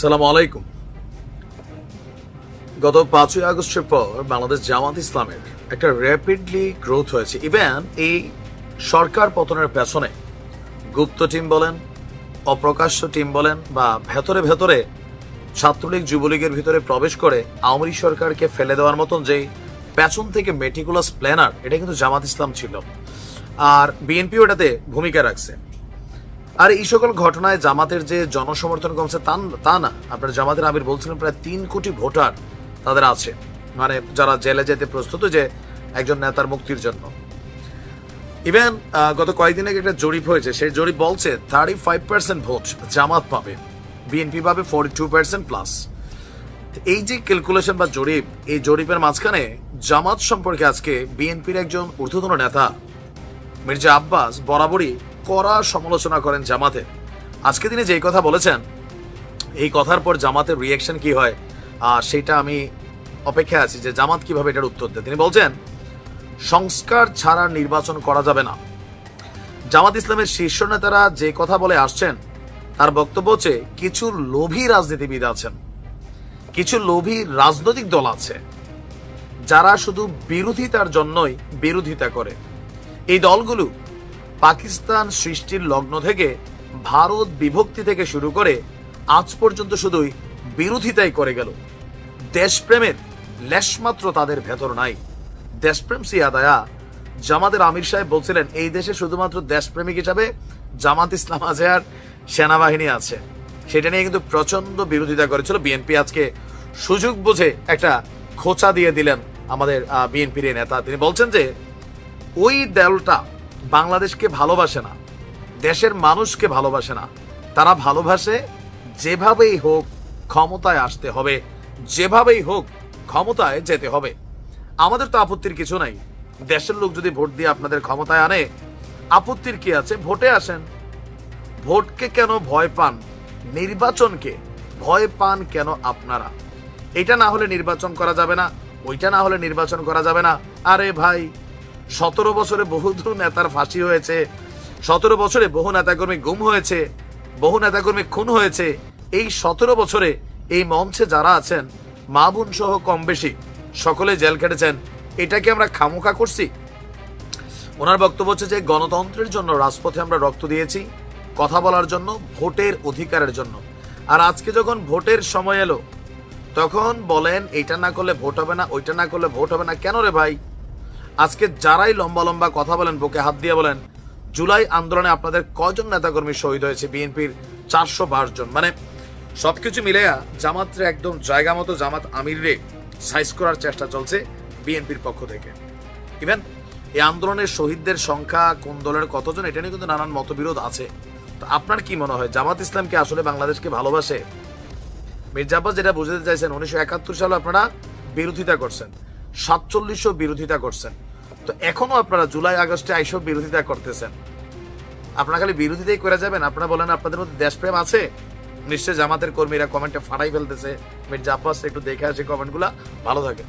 সালাম আলাইকুম। গত পাঁচই আগস্টের পর বাংলাদেশ জামাত ইসলামের একটা র্যাপিডলি গ্রোথ হয়েছে। ইভেন এই সরকার পতনের পেছনে গুপ্ত টিম বলেন, অপ্রকাশ্য টিম বলেন বা ভেতরে ভেতরে ছাত্রলীগ যুবলীগের ভিতরে প্রবেশ করে আওয়ামী সরকারকে ফেলে দেওয়ার মতন যে পেছন থেকে মেটিকুলাস প্ল্যানার এটা কিন্তু জামাত ইসলাম ছিল। আর বিএনপিও এটাতে ভূমিকা রাখছে। আর এই সকল ঘটনায় জামাতের যে জনসমর্থন কমছে, তা তা না। আপনার জামাতের আমির বলছিলেন, প্রায় তিন কোটি ভোটার তাদের আছে। মানে যারা জেলে যেতে প্রস্তুত যে একজন নেতার মুক্তির জন্য। ইভেন গত কয়েকদিন আগে একটা জরিপ হয়েছে, সেই জরিপ বলছে thirty five percent vote Jamaat পাবে বিএনপি পাবে ফোর্টি টু পার্সেন্ট প্লাস এই যে ক্যালকুলেশন বা জরিপ, এই জরিপের মাঝখানে জামাত সম্পর্কে আজকে বিএনপির একজন ঊর্ধ্বতন নেতা, মির্জা আব্বাস, বরাবরই কড়া সমালোচনা করেন জামাতের আজকে তিনি যেই কথা বলেছেন, এই কথার পর জামাতের রিয়াকশন কি হয় আর সেটা আমি অপেক্ষায় আছি যে জামাত কীভাবে এটার উত্তর দেয়। তিনি বলছেন, সংস্কার ছাড়া নির্বাচন করা যাবে না। জামাত ইসলামের শীর্ষ নেতারা যে কথা বলে আসছেন, তার বক্তব্য হচ্ছে, কিছু লোভী রাজনীতিবিদ আছেন, কিছু লোভী রাজনৈতিক দল আছে, যারা শুধু বিরোধিতার জন্যই বিরোধিতা করে। এই দলগুলো পাকিস্তান সৃষ্টির লগ্ন থেকে ভারত বিভক্তি থেকে শুরু করে আজ পর্যন্ত শুধুই বিরোধিতাই করে গেল। দেশপ্রেমের লেশমাত্র তাদের ভেতর নাই। দেশপ্রেম সিয়াদায়া জামাতের আমির সাহেব বলছিলেন, এই দেশে শুধুমাত্র দেশপ্রেমিক হিসাবে জামাত ইসলাম আছে সেনাবাহিনী আছে। সেটা নিয়ে কিন্তু প্রচণ্ড বিরোধিতা করেছিল বিএনপি। আজকে সুযোগ বুঝে একটা খোঁচা দিয়ে দিলেন আমাদের বিএনপির নেতা। তিনি বলছেন যে, ওই দলটা বাংলাদেশকে ভালোবাসে না, দেশের মানুষকে ভালোবাসে না, তারা ভালোবাসে যেভাবেই হোক ক্ষমতায় আসতে হবে, যেভাবেই হোক ক্ষমতায় যেতে হবে। আমাদের তো আপত্তির কিছু নাই। দেশের লোক যদি ভোট দিয়ে আপনাদের ক্ষমতায় আনে, আপত্তির কি আছে? ভোটে আসেন। ভোটকে কেন ভয় পান? নির্বাচনকে ভয় পান কেন আপনারা? এটা না হলে নির্বাচন করা যাবে না, ওইটা না হলে নির্বাচন করা যাবে না। আরে ভাই সতেরো বছরে বহু নেতার ফাঁসি হয়েছে, সতেরো বছরে বহু নেতাকর্মী গুম হয়েছে, বহু নেতাকর্মী খুন হয়েছে। এই সতেরো বছরে এই মঞ্চে যারা আছেন, মা বোন সহ কম বেশি, সকলে জেল কেটেছেন এটাকে আমরা খামোখা করছি? ওনার বক্তব্য হচ্ছে যে, গণতন্ত্রের জন্য রাজপথে আমরা রক্ত দিয়েছি, কথা বলার জন্য, ভোটের অধিকারের জন্য। আর আজকে যখন ভোটের সময় এলো, তখন বলেন এটা না করলে ভোট হবে না, ওইটা না করলে ভোট হবে না। কেন রে ভাই? আজকে যারাই লম্বা লম্বা কথা বলেন, বুকে হাত দিয়ে বলেন, জুলাই আন্দোলনে আপনাদের কজন নেতাকর্মী শহীদ হয়েছে বিএনপির চারশো জন? মানে সবকিছু মিলেয়া জামাতরে একদম জায়গা মতো জামাত আমিররে সাইজ করার চেষ্টা চলছে বিএনপির পক্ষ থেকে। ইভেন এই আন্দোলনের শহীদদের সংখ্যা কোন দলের কতজন, এটা নিয়ে কিন্তু নানান মতবিরোধ আছে। তো আপনার কি মনে হয়, জামাত ইসলামকে আসলে বাংলাদেশকে ভালোবাসে? মির্জা আব্বাস যেটা বুঝতে চাইছেন, উনিশশো একাত্তর সালে আপনারা বিরোধিতা করছেন, সাতচল্লিশও বিরোধিতা করছেন। তো এখনও আপনারা জুলাই, আগস্টে আইসব বিরোধিতা করতেছেন। আপনারা খালি বিরোধিতাই করে যাবেন? আপনারা বলেন আপনাদের মধ্যে দেশপ্রেম আছে? নিশ্চয় জামাতের কর্মীরা কমেন্টে ফাটাই ফেলতেছে। মির্জা আব্বাস, একটু দেখে আসে কমেন্টগুলা। ভালো থাকে